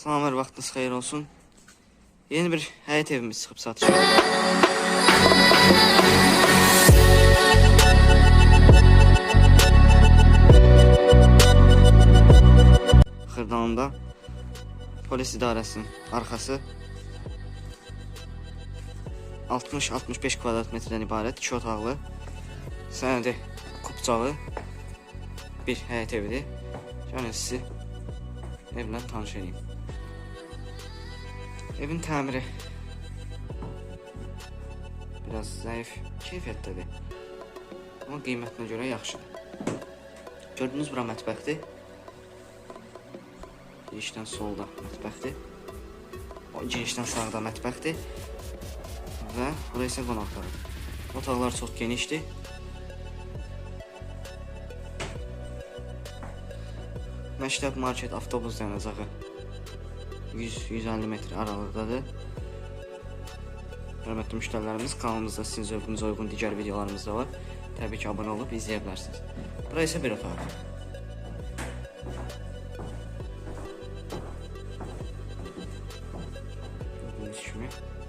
Salamlar, vaxtınız xeyir olsun. Yeni bir həyət evimiz çıxıb satışa. Xırdalanında polis idarəsinin arxası 60-65 kvadrat metrdən ibarət 2 otaqlı, sənədi kupçalı bir həyət evidir. Gəlin sizi evlə tanış edeyim. Evin təmiri biraz zəif keyfiyyətdədir. Amma qiymətinə görə yaxşıdır. Gördüyünüz bura mətbəxdir. Girişdən solda mətbəxdir. O girişdən sağda mətbəxdir. Və bura isə qonaq otağı. Otaqlar çox genişdir. Məktəb, market, avtobus dayanacağı 100-150 metr aralıqdadır. Hörmətli müştərilərimiz, kanalımızda sizin zövqünüzə uyğun digər videolarımız da var. Təbii ki, abunə olub izləyə bilərsiniz. Bura isə bir otaq. Gördüyünüz kimi.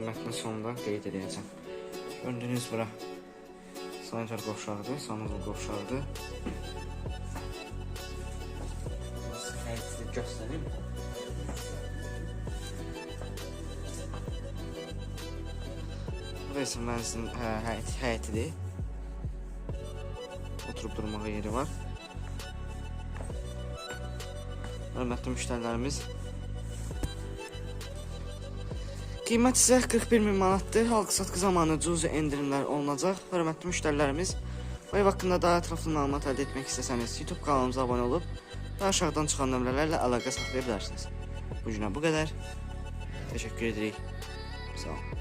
Qiymətin sonunda qeyd edəcəm. Gördüyünüz bura sanitar qovşağıdır, sanuzlu qovşağıdır. Həyəti göstərim. Burası mənzilin hə, həyət, həyətidir. Oturub durmağa yeri var. Hörmətli müştərilərimiz, Qiymət isə 41 min manatdır. Halq satqı zamanı cüzi endirimlər olunacaq. Hörmətli müştərilərimiz, bu ev haqqında daha ətraflı məlumat əldə etmək istəsəniz, YouTube kanalımıza abunə olub və aşağıdan çıxan nömrələrlə əlaqə saxlaya bilərsiniz. Bu günə bu qədər. Təşəkkür edirik. Sağ olun.